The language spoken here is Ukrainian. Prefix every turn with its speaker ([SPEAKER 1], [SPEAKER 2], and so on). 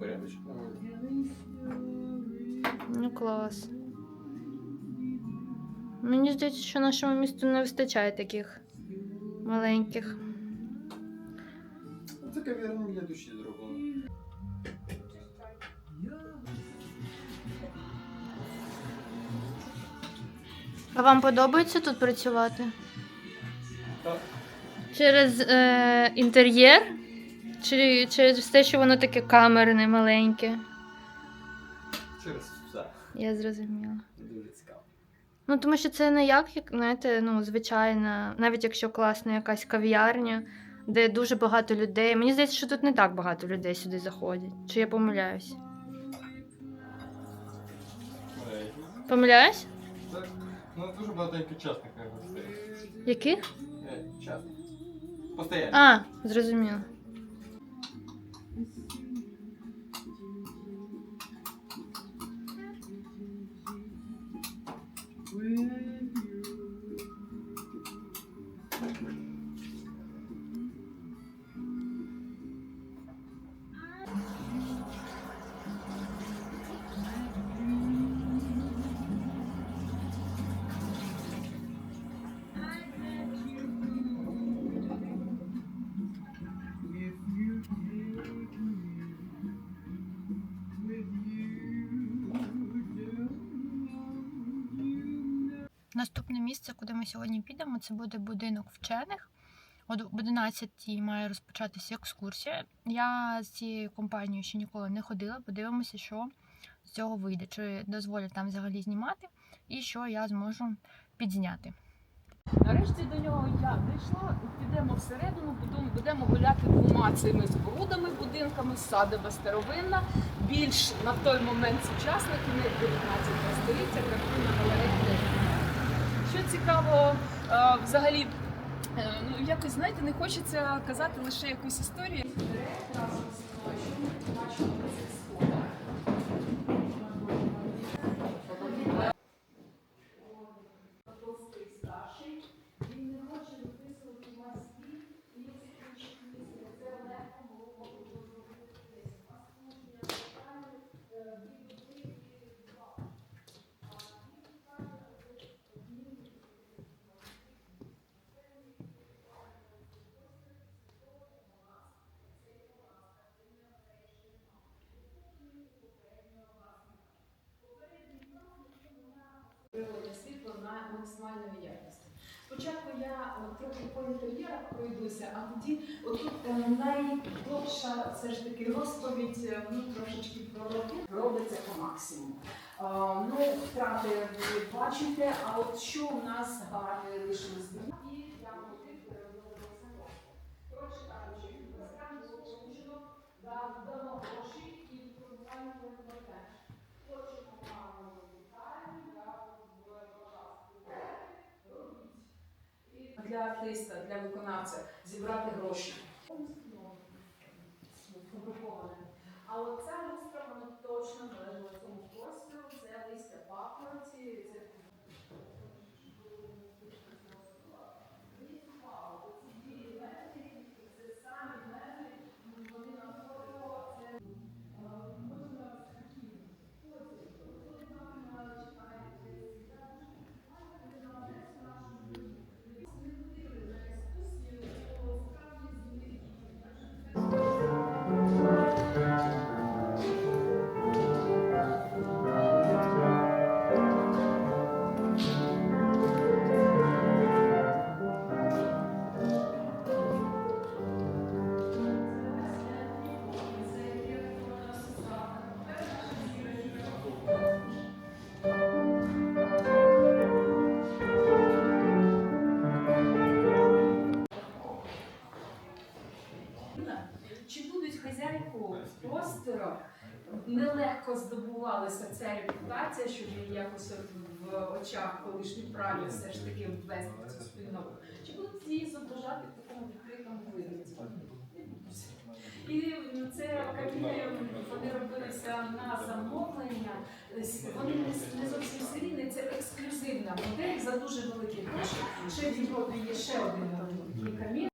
[SPEAKER 1] порядочок.
[SPEAKER 2] Ну клас. Мені здається, що нашому місту не вистачає таких маленьких.
[SPEAKER 1] Ну, Це кав'ярня для душі зроблено.
[SPEAKER 2] А вам подобається тут працювати?
[SPEAKER 1] Так.
[SPEAKER 2] Через е, інтер'єр? Чи через те, що воно таке камерне, маленьке?
[SPEAKER 1] Через все.
[SPEAKER 2] Я зрозуміла.
[SPEAKER 1] Дуже цікаво.
[SPEAKER 2] Ну, тому що це не як, як знаєте, ну, звичайна, навіть якщо класна якась кав'ярня, де дуже багато людей. Мені здається, що тут не так багато людей сюди заходять. Чи я помиляюсь? Помиляюсь?
[SPEAKER 1] Так. Ну, дуже багатенько частних гостей.
[SPEAKER 2] Яких?
[SPEAKER 1] Е, Частних. Постоянно.
[SPEAKER 2] А, зрозуміло. Thank you. Наступне місце, куди ми сьогодні підемо, це буде будинок вчених. Об 11 має розпочатися екскурсія. Я з цією компанією ще ніколи не ходила. Подивимося, що з цього вийде, чи дозволять там взагалі знімати, і що я зможу підзняти.
[SPEAKER 3] Нарешті до нього я дійшла, підемо всередину, будемо гуляти двома цими спорудами, будинками, садиба старовинна, більш на той момент сучасна, кінець 19 століття, картина галерея. Цікаво, е, взагалі, е, ну якось знаєте, не хочеться казати лише якусь історію. Мною, що ми бачимо. Максимальної якості. Спочатку я трохи по інтер'єрах пройдуся, а тоді отут е, найдовша все ж таки розповідь, е, ну трошечки про роки, робиться по максимуму. Е, ну, втрати ви бачите, а от що у нас гарне лишилось для артиста, для виконавця зібрати гроші. Простору нелегко здобувалася ця репутація, щоб її якось в очах колишніх праві все ж таки ввести в цю спільноту? Чи будуть її зображати в такому відкритому вигляді? І це кабіни вони робилися на замовлення. Вони не- зовсім серійні, це ексклюзивна модель за дуже великі гроші. Ще в Європі є ще один такий.